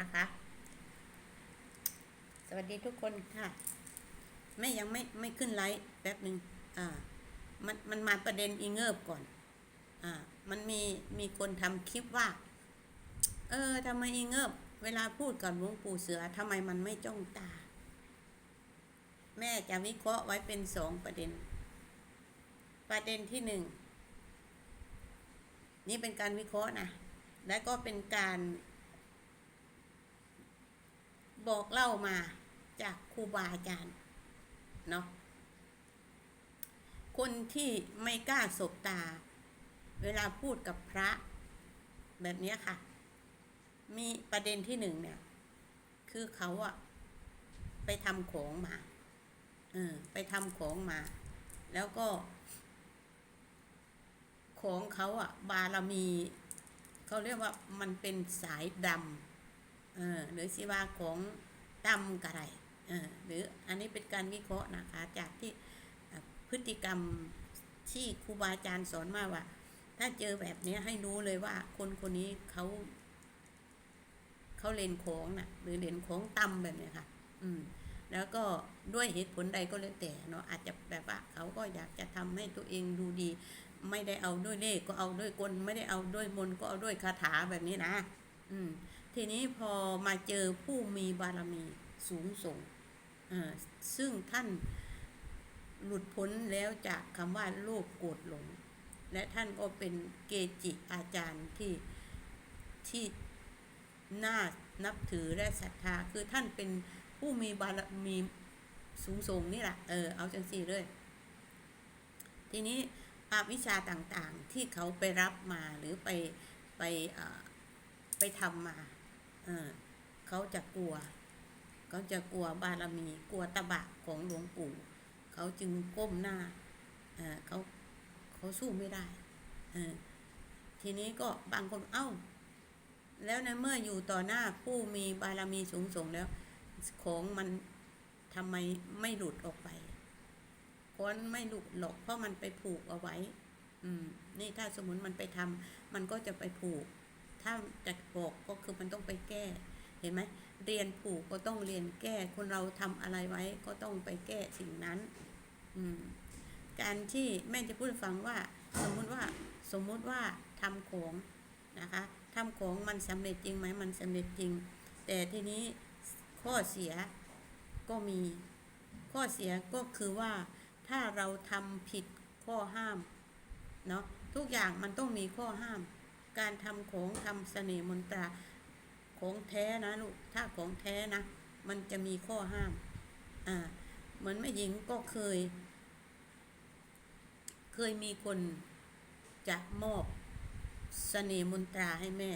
นะคะ สวัสดีทุกคนค่ะ แม่ยังไม่ไม่ขึ้นไลฟ์แป๊บหนึ่งอ่ามันมันมาประเด็นอีเงิบก่อน อ่า มันมีมีคนทำคลิปว่า เออทำไมอีเงิบ เวลาพูดกับหลวงปู่เสือทำไมมันไม่จ้องตา แม่จะวิเคราะห์ไว้เป็นสองประเด็น ประเด็นที่หนึ่งนี่เป็นการวิเคราะห์นะ และก็เป็นการ บอกเล่ามาจากครูบาอาจารย์เนาะคนที่ไม่กล้าสบตา เวลาพูดกับพระแบบนี้ค่ะ มีประเด็นที่หนึ่งเนี่ย คือเขาอะไปทำของมาเออไปทำของมา แล้วก็ ของเขาอะบารมี เขาเรียกว่ามันเป็นสายดำ เออหรือสิว่าของดำกระไรเออหรืออันนี้เป็นการวิเคราะห์นะคะจากที่พฤติกรรมที่ครูบาอาจารย์สอนมาว่า ถ้าเจอแบบนี้ให้รู้เลยว่าคนคนนี้เขาเขาเล่นของน่ะ หรือเล่นของต่ำแบบเนี้ยค่ะ อืม แล้วก็ด้วยเหตุผลใดก็แล้วแต่เนาะอาจจะแบบว่าเขาก็อยากจะทำให้ตัวเองดูดี ไม่ได้เอาด้วยเลขก็เอาด้วยกลไม่ได้เอาด้วยมนก็เอาด้วยคาถาแบบนี้นะ อืม ทีนี้พอมาเจอผู้มีบารมีสูงส่งอ่าซึ่งท่านหลุดพ้นแล้วจากคำว่าโลภโกรธหลง และท่านก็เป็นเกจิอาจารย์ที่ที่น่านับถือและศรัทธา คือท่านเป็นผู้มีบารมีสูงส่งนี่แหละเออเอาจังสี่เลย ทีนี้อาวิชาต่างๆที่เขาไปรับมาหรือไปไปเอ่อไปทำมา เขาจะกลัว เขาจะกลัวบารมี กลัวตะบะของหลวงปู่ เขาจึงก้มหน้าเเขาเขาสู้ไม่ได้ทีนี้ก็บางคนเอ้า แล้วในเมื่ออยู่ต่อหน้าผู้มีบารมีสูงส่งแล้ว ของมันทำไมไม่หลุดออกไปคนไม่หลุดหรอกเพราะมันไปผูกเอาไว้ อืม นี่ถ้าสมมติมันไปทำมันก็จะไปผูก ถ้าจะบอกก็คือมันต้องไปแก้ เห็นไหมเรียนผูกก็ต้องเรียนแก้ คนเราทำอะไรไว้ก็ต้องไปแก้สิ่งนั้น อืมการที่แม่จะพูดฟังว่า สมมุติว่าสมมุติว่าทำของนะคะทำของมันสำเร็จจริงไหมมันสำเร็จจริง แต่ทีนี้ข้อเสียก็มี ข้อเสียก็คือว่าถ้าเราทำผิดข้อห้ามเนาะทุกอย่างมันต้องมีข้อห้าม การทำของทำเสน่ห์มนตราของแท้นะลูกถ้าของแท้นะ มันจะมีข้อห้าม อ่า เหมือนแม่หญิงก็เคย เคยมีคนจะมอบเสน่ห์มนตราให้แม่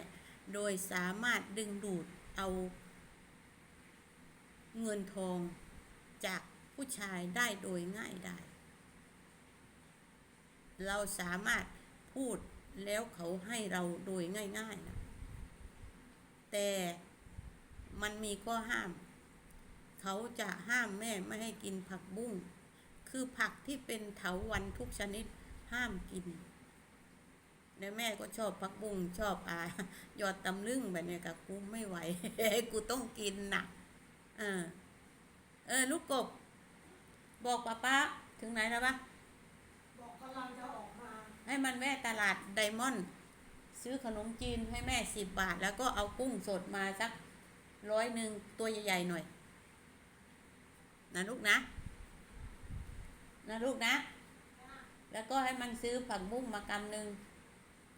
โดยสามารถดึงดูดเอาเงินทองจากผู้ชายได้โดยง่ายได้ เราสามารถพูด แล้วเขาให้เราโดยง่ายๆนะแต่มันมีข้อห้าม เขาจะห้ามแม่ไม่ให้กินผักบุ้ง คือผักที่เป็นเถาวันทุกชนิดห้ามกิน แล้วแม่ก็ชอบผักบุ้งชอบอ่ายอดตำลึงแบบเนี้ยกับกูไม่ไหว กูต้องกินน่ะเออ เออ ลูกกบ บอกป้าป้าถึงไหนแล้วปะบอกกำลังจะออกมา ให้มันแวะตลาดไดมอนด์ซื้อขนมจีนให้แม่สิบบาท แล้วก็เอากุ้งสดมาสักร้อยหนึ่งตัวใหญ่ๆหน่อย นะลูกนะ นะลูกนะ แล้วก็ให้มันซื้อผักบุ้งมากำหนึ่ง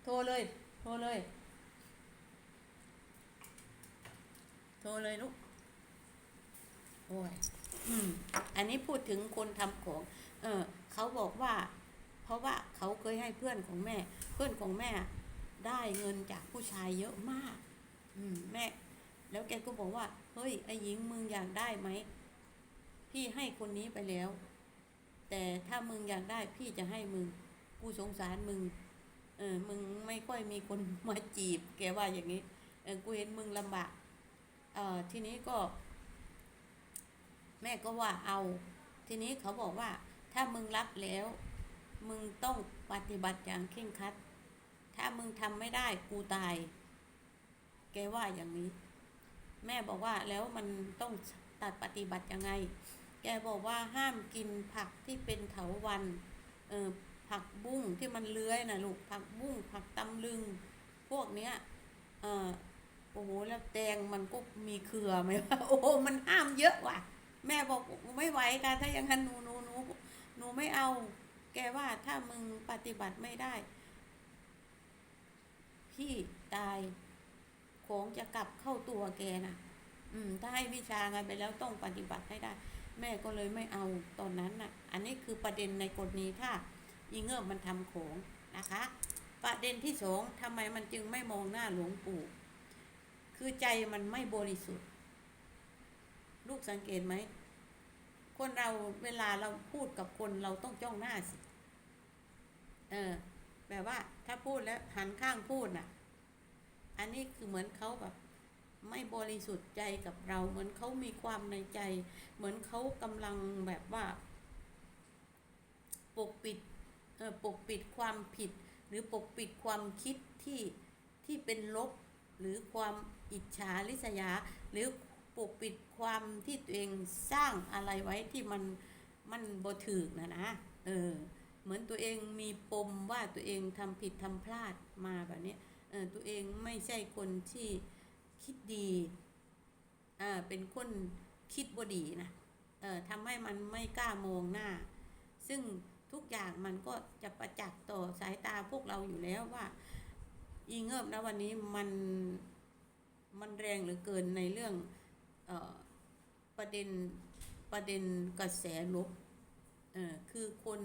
โทรเลย โทรเลย โทรเลยลูก โอ้ย อืม อันนี้พูดถึงคนทำของ เออ เขาบอกว่า เพราะว่าเขาเคยให้เพื่อนของแม่ เพื่อนของแม่ได้เงินจากผู้ชายเยอะมาก อืมแม่ แล้วแกก็บอกว่า เฮ้ยไอ้หญิงมึงอยากได้ไหมพี่ให้คนนี้ไปแล้ว แต่ถ้ามึงอยากได้พี่จะให้มึงกูสงสารมึง เออ มึงไม่ค่อยมีคนมาจีบ แกว่าอย่างนี้ เออ กูเห็นมึงลำบาก เออทีนี้ก็ แม่ก็ว่าเอา ทีนี้เขาบอกว่า ถ้ามึงรับแล้ว มึงต้องปฏิบัติอย่างเคร่งครัด ถ้ามึงทำไม่ได้กูตาย แกว่าอย่างนี้ แม่บอกว่าแล้วมันต้องตัดปฏิบัติยังไง แกบอกว่าห้ามกินผักที่เป็นเถาวันเออผักบุ้งที่มันเลื้อยนะลูกผักบุ้งผักตำลึง พวกเนี้ยเออโอ้โหแล้วแตงมันก็มีเครือไหมวะโอ้โหมันห้ามเยอะว่ะ แม่บอกไม่ไหวกันถ้าอย่างนั้นหนูหนูหนูหนูไม่เอา แกว่าถ้ามึงปฏิบัติไม่ได้ พี่ตายของจะกลับเข้าตัวแกนะอืม ถ้าให้วิชากันไปแล้วต้องปฏิบัติให้ได้ แม่ก็เลยไม่เอาตอนนั้นน่ะ อันนี้คือประเด็นในกรณีถ้าอีเงือมมันทำของนะคะ ประเด็นที่สองทำไมมันจึงไม่มองหน้าหลวงปู่ คือใจมันไม่บริสุทธิ์ ลูกสังเกตไหมคนเราเวลาเราพูดกับคนเราต้องจ้องหน้าสิ เออ แบบว่าถ้าพูดแล้วหันข้างพูดน่ะ อันนี้คือเหมือนเขาแบบ ไม่บริสุทธิ์ใจกับเรา เหมือนเขามีความในใจ เหมือนเขากำลังแบบว่า ปกปิดเออปกปิดความผิด หรือปกปิดความคิดที่ที่เป็นลบ หรือความอิจฉาริษยา หรือปกปิดความที่ตัวเองสร้างอะไรไว้ที่มันมันบ่ถือนะนะ เออ เหมือนตัวเองมีปมว่าตัวเองทำผิดทำพลาดมาแบบนี้เออตัวเองไม่ใช่คนที่คิดดีอ่าเป็นคนคิดบดีนะเออทำให้มันไม่กล้ามองหน้า ซึ่งทุกอย่างมันก็จะประจักษ์ต่อสายตาพวกเราอยู่แล้วว่า อีเงิบนะวันนี้มันมันแรงเหลือเกินในเรื่องเออประเด็นประเด็นกระแสลบเออคือคน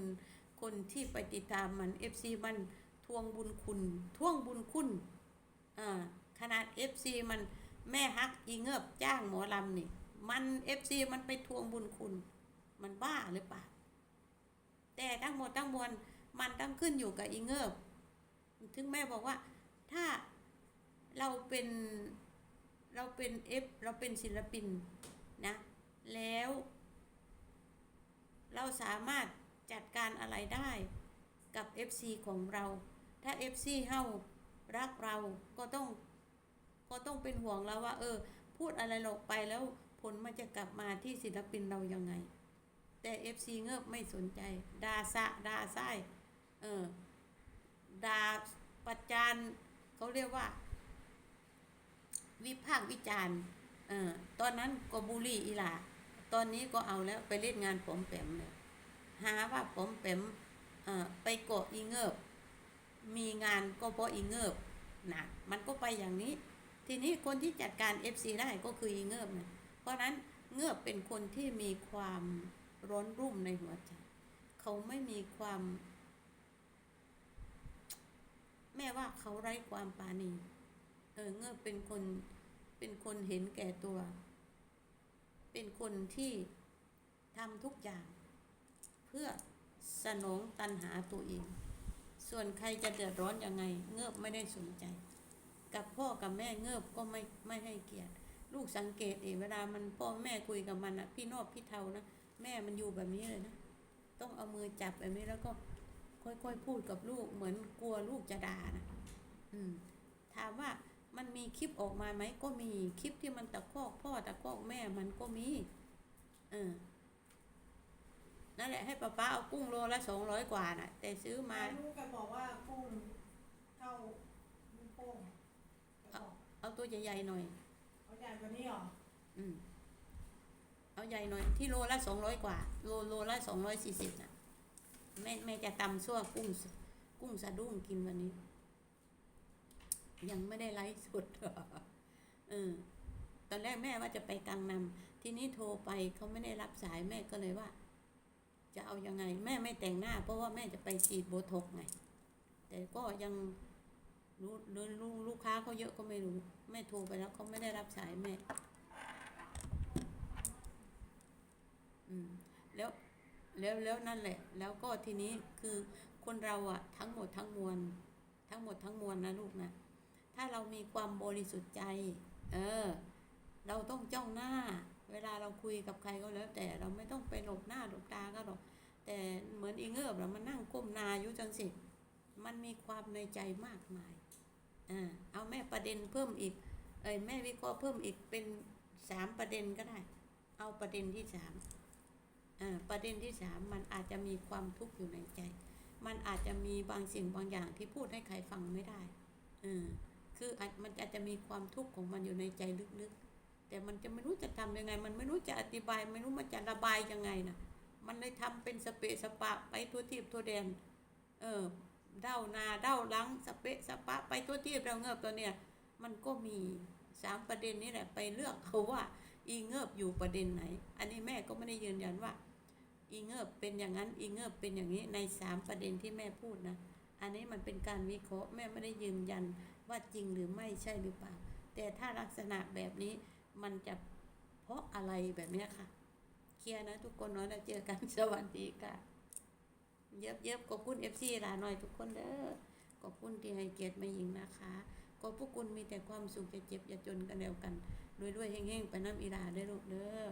คนที่ไปติดตามมัน FC มันทวงบุญคุณทวงบุญคุณอ่าขนาด FC มันแม่ฮักอีเงิบจ้างหมอลำนี่ มัน FC มันไปทวงบุญคุณ มันบ้าหรือเปล่าแต่ทั้งหมดทั้งมวลมันต้องขึ้นอยู่กับอีเงิบถึงแม่บอกว่าถ้าเราเป็นเราเป็นเอฟเราเป็นศิลปินนะ แล้ว เราสามารถ จัดการอะไรได้กับ FC ของเรา ถ้า FC เฮารักเราก็ต้อง ก็ต้องเป็นห่วงเราว่า เออ พูดอะไรลงไปแล้วผลมันจะกลับมาที่ศิลปินเรายังไง แต่ FC เงิบไม่สนใจดาสะดาไส้เออดาประจานเขาเรียกว่า วิพากษ์วิจารณ์เออตอนนั้นก็บูลลี่อีหลาตอนนี้ก็เอาแล้วไปเล่นงานผมแปมเลย หาว่าผมแปมเอ่อไปเกะอีเงิบ มีงานก็เพราะอีเงิบนะมันก็ไปอย่างนี้ ทีนี้คนที่จัดการ FC ได้ก็คืออีเงิบนะเพราะนั้นเงือบเป็นคนที่มีความร้อนรุ่มในหัวใจ เขาไม่มีความ แม่ว่าเขาไร้ความปราณีเออเงือบเป็นคนเป็นคนเห็นแก่ตัว เป็นคนที่ทำทุกอย่าง เพื่อสนองตันหาตัวเอง ส่วนใครจะเดือดร้อนยังไง เงือบไม่ได้สนใจ กับพ่อกับแม่เงือบก็ไม่ไม่ให้เกียรติ ลูกสังเกตเองเวลามันพ่อแม่คุยกับมันอะพี่นอบพี่เทานะแม่มันอยู่แบบนี้เลยนะต้องเอามือจับแบบนี้แล้วก็ค่อยๆพูดกับลูกเหมือนกลัวลูกจะด่านะอืม ถามว่ามันมีคลิปออกมาไหมก็มีคลิปที่มันตะคอกพ่อตะคอกแม่มันก็มี เออ นั่นแหละให้ป้าป้าเอากุ้งโลละสองร้อยกว่าน่ะ แต่ซื้อมาลูกแกบอกว่ากุ้งเท่าลูกโป่งแกบอกเอาตัวใหญ่ๆหน่อย เอาใหญ่กว่านี้เหรออืมเอาใหญ่หน่อยที่โลละสองร้อยกว่า โลโลละสองร้อยสี่สิบน่ะแม่แม่จะตำซั่วกุ้งสกุ้งสะดุ้งกินวันนี้ ยังไม่ได้ไลฟ์สดเออตอนแรกแม่ว่าจะไปกังนำทีนี้โทรไปเขาไม่ได้รับสายแม่ก็เลยว่า จะเอายังไง แม่ไม่แต่งหน้า เพราะว่าแม่จะไปฉีดโบท็อกไง แต่ก็ยังรู้รือลูกลูกค้าเขาเยอะก็ไม่รู้ แม่โทรไปแล้วเขาไม่ได้รับสายแม่ อืม แล้วแล้วแล้วนั่นแหละ แล้วก็ทีนี้คือคนเราอะทั้งหมดทั้งมวล ทั้งหมดทั้งมวลนะลูกนะ ถ้าเรามีความบริสุทธิ์ใจ เออ เราต้องจ้องหน้า เวลาเราคุยกับใครก็แล้ว แต่เราไม่ต้องไปหลบหน้าหลบตาก็หรอก แต่เหมือนอีเงิบเรามานั่งก้มหนาอยู่จังสิมันมีความในใจมากมายอ่าเอาแม่ประเด็นเพิ่มอีก เอ้ยแม่วิเคราะห์เพิ่มอีกเป็นสามประเด็นก็ได้ เอาประเด็นที่สามอ่าประเด็นที่สามมันอาจจะมีความทุกข์อยู่ในใจ มันอาจจะมีบางสิ่งบางอย่างที่พูดให้ใครฟังไม่ได้เออคือมันอาจจะมีความทุกข์ของมันอยู่ในใจลึกๆ แต่มันจะไม่รู้จะทำยังไง มันไม่รู้จะอธิบาย ไม่รู้มันจะระบายยังไงนะมันเลยทำเป็นสเปะสปะไปทั่วทิพทั่วแดน เออเด้านาเด้าลังสเปะสปะไปทั่วทิพเราเงือบตัวเนี้ยมันก็มีสามประเด็นนี้แหละไปเลือกเขาว่า อีเงือบอยู่ประเด็นไหน อันนี้แม่ก็ไม่ได้ยืนยันว่า อีเงือบเป็นอย่างนั้น อีเงือบเป็นอย่างนี้ในสามประเด็นที่แม่พูดนะอันนี้มันเป็นการวิเคราะห์แม่ไม่ได้ยืนยันว่าจริงหรือไม่ใช่หรือเปล่า แต่ถ้าลักษณะแบบนี้ มันจะเพราะอะไรแบบนี้ค่ะ เคลียร์นะทุกคนเนาะแล้วเจอกันสวัสดีค่ะ เย็บเย็บขอบคุณเอฟซีหลาหน่อยทุกคนเด้อขอบคุณที่ให้เกียรติม่หญิงนะคะขอบพวกคุณมีแต่ความสุขจะเจ็บอย่าจนกันแล้วกันรวยๆเฮงๆไปน้ำอีลาได้ลูกเด้อ